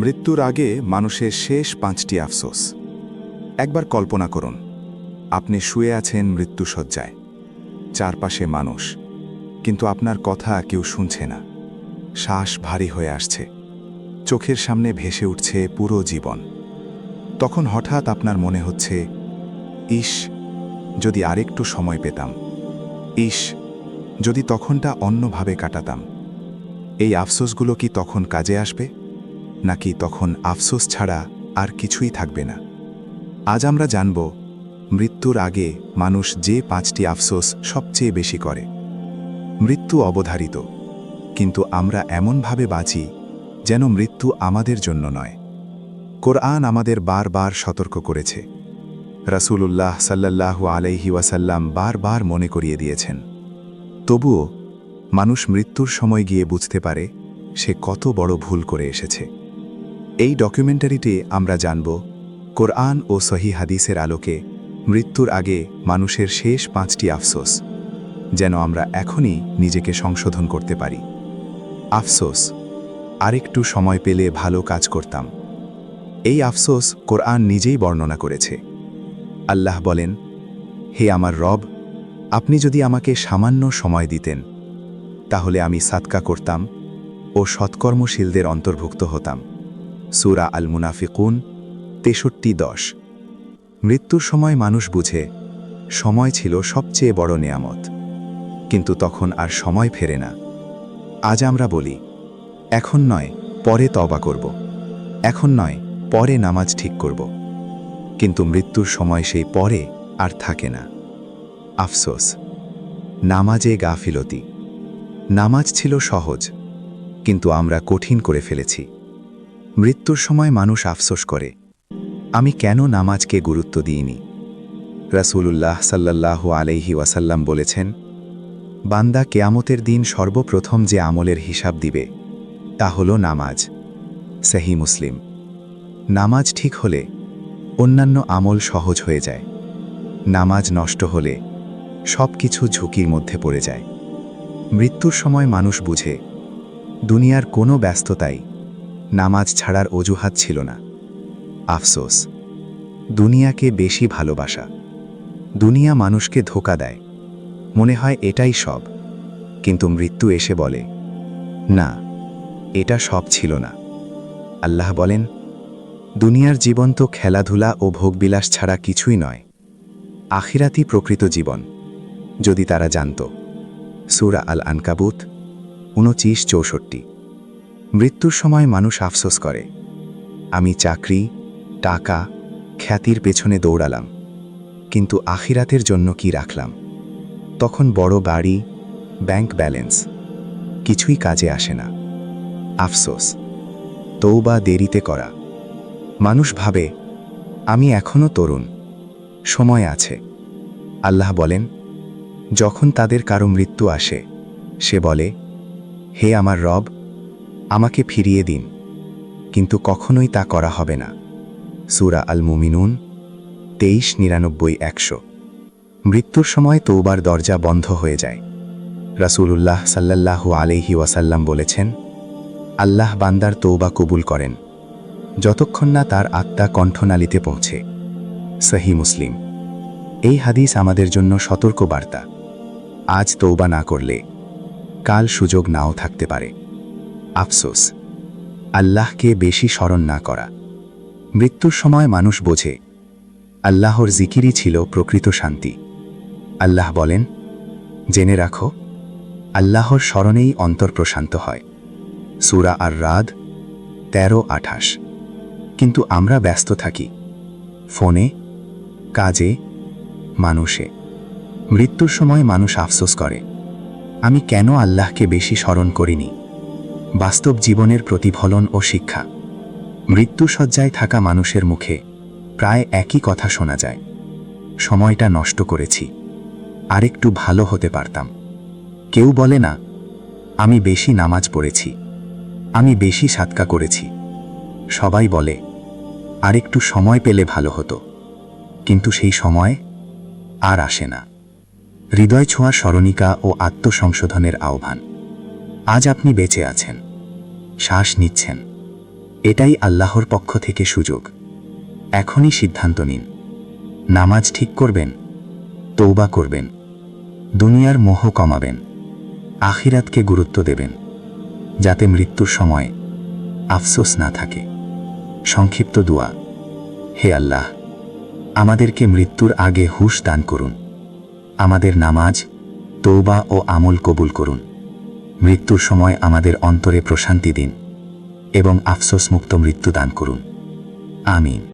মৃত্যুর আগে মানুষের শেষ পাঁচটি আফসোস। একবার কল্পনা করুন, আপনি শুয়ে আছেন মৃত্যুসজ্জায়। চারপাশে মানুষ, কিন্তু আপনার কথা কেউ শুনছে না। শ্বাস ভারী হয়ে আসছে। চোখের সামনে ভেসে উঠছে পুরো জীবন। তখন হঠাৎ আপনার মনে হচ্ছে ইস যদি আরেকটু সময় পেতাম। ইস যদি তখনটা অন্যভাবে কাটাতাম। এই আফসোসগুলো কি তখন কাজে আসবে? নাকি তখন আফসোস ছাড়া আর কিছুই থাকবে না। আজ আমরা জানব, মৃত্যুর আগে মানুষ যে পাঁচটি আফসোস সবচেয়ে বেশি করে। মৃত্যু অবধারিত, কিন্তু আমরা এমনভাবে বাঁচি যেন মৃত্যু আমাদের জন্য নয়। কোরআন আমাদের বারবার সতর্ক করেছে। রাসূলুল্লাহ সাল্লাল্লাহু আলাইহি ওয়াসাল্লাম বারবার মনে করিয়ে দিয়েছেন, তবুও মানুষ মৃত্যুর সময় গিয়ে বুঝতে পারে সে কত বড় ভুল করে এসেছে। এই ডকুমেন্টারিতে আমরা জানব, কোরআন ও সহি হাদিসের আলোকে মৃত্যুর আগে মানুষের শেষ পাঁচটি আফসোস, যেন আমরা এখনই নিজেকে সংশোধন করতে পারি। আফসোস, আরেকটু সময় পেলে ভালো কাজ করতাম। এই আফসোস কোরআন নিজেই বর্ণনা করেছে। আল্লাহ বলেন, হে আমার রব, আপনি যদি আমাকে সামান্য সময় দিতেন, তাহলে আমি সাতকা করতাম ও সৎকর্মশীলদের অন্তর্ভুক্ত হতাম। সুরা আল মুনাফিকুন তেষট্টি দশ। মৃত্যুর সময় মানুষ বুঝে, সময় ছিল সবচেয়ে বড় নেয়ামত। কিন্তু তখন আর সময় ফেরে না। আজ আমরা বলি, এখন নয়, পরে তবা করব। এখন নয়, পরে নামাজ ঠিক করব। কিন্তু মৃত্যুর সময় সেই পরে আর থাকে না। আফসোস, নামাজে গাফিলতি। নামাজ ছিল সহজ, কিন্তু আমরা কঠিন করে ফেলেছি। মৃত্যুর সময় মানুষ আফসোস করে, আমি কেন নামাজকে গুরুত্ব দিইনি? রাসূলুল্লাহ সাল্লাল্লাহু আলাইহি ওয়াসাল্লাম বলেছেন, বান্দা কেয়ামতের দিন সর্বপ্রথম যে আমলের হিসাব দিবে, তা হল নামাজ। সেহি মুসলিম। নামাজ ঠিক হলে অন্যান্য আমল সহজ হয়ে যায়। নামাজ নষ্ট হলে সব কিছু ঝুঁকির মধ্যে পড়ে যায়। মৃত্যুর সময় মানুষ বুঝে, দুনিয়ার কোনো ব্যস্ততাই নামাজ ছাড়ার অজুহাত ছিল না। আফসোস। দুনিয়াকে বেশি ভালোবাসা। দুনিয়া মানুষকে ধোকা দেয়। মনে হয় এটাই সব। কিন্তু মৃত্যু এসে বলে, না, এটা সব ছিল না। আল্লাহ বলেন, দুনিয়ার জীবন তো খেলাধুলা ও ভোগবিলাস ছাড়া কিছুই নয়। আখিরাতি প্রকৃত জীবন। যদি তারা জানত। সুরা আল আনকাবুত উনচিশ চৌষট্টি। মৃত্যুর সময় মানুষ আফসোস করে। আমি চাকরি, টাকা, খ্যাতির পেছনে দৌড়ালাম। কিন্তু আখিরাতের জন্য কি রাখলাম? তখন বড় বাড়ি, ব্যাংক ব্যালেন্স, কিছুই কাজে আসে না। আফসোস তৌবা দেরিতে করা। মানুষ ভাবে, আমি এখনও তরুণ, সময় আছে। আল্লাহ বলেন, যখন তাদের কারও মৃত্যু আসে, সে বলে, হে আমার রব আমাকে ফিরিয়ে দিন, কিন্তু কখনোই তা করা হবে না। সুরা আল মুমিনুন তেইশ, নিরানব্বই, একশো। মৃত্যুর সময় তৌবার দরজা বন্ধ হয়ে যায়। রাসূলুল্লাহ সাল্লাল্লাহু আলাইহি ওয়াসাল্লাম বলেছেন, আল্লাহ বান্দার তৌবা কবুল করেন, যতক্ষণ না তার আত্মা কণ্ঠনালীতে পৌঁছে। সহি মুসলিম, এই হাদিস আমাদের জন্য সতর্ক বার্তা আজ তৌবা না করলে কাল সুযোগ নাও থাকতে পারে। আফসোস। আল্লাহকে বেশি স্মরণ না করা। মৃত্যুর সময় মানুষ বোঝে, আল্লাহর জিকিরই ছিল প্রকৃত শান্তি। আল্লাহ বলেন, জেনে রাখো, আল্লাহর স্মরণেই অন্তর প্রশান্ত হয়। সুরা আর রাদ তেরো, আঠাশ। কিন্তু আমরা ব্যস্ত থাকি, ফোনে, কাজে, মানুষে। মৃত্যুর সময় মানুষ আফসোস করে, আমি কেন আল্লাহকে বেশি স্মরণ করিনি? বাস্তব জীবনের প্রতিফলন ও শিক্ষা। মৃত্যুসজ্জায় থাকা মানুষের মুখে প্রায় একই কথা শোনা যায়। সময়টা নষ্ট করেছি। আরেকটু ভালো হতে পারতাম। কেউ বলে না, আমি বেশি নামাজ পড়েছি। আমি বেশি সাতকা করেছি। সবাই বলে, আরেকটু সময় পেলে ভালো হতো। কিন্তু সেই সময় আর আসে না। হৃদয় ছোঁয়া স্মরণিকা ও আত্মসংশোধনের আহ্বান। আজ আপনি বেঁচে আছেন। শ্বাস নিচ্ছেন। এটাই আল্লাহর পক্ষ থেকে সুযোগ। এখনই সিদ্ধান্ত নিন। নামাজ ঠিক করবেন তৌবা করবেন, দুনিয়ার মোহ কমাবেন, আখিরাতকে গুরুত্ব দেবেন, যাতে মৃত্যুর সময় আফসোস না থাকে। সংক্ষিপ্ত দোয়া। হে আল্লাহ, আমাদেরকে মৃত্যুর আগে হুশ দান করুন। আমাদের নামাজ তৌবা ও আমল কবুল করুন। মৃত্যুর সময় আমাদের অন্তরে প্রশান্তি দিন এবং আফসোসমুক্ত মৃত্যু দান করুন। আমিন।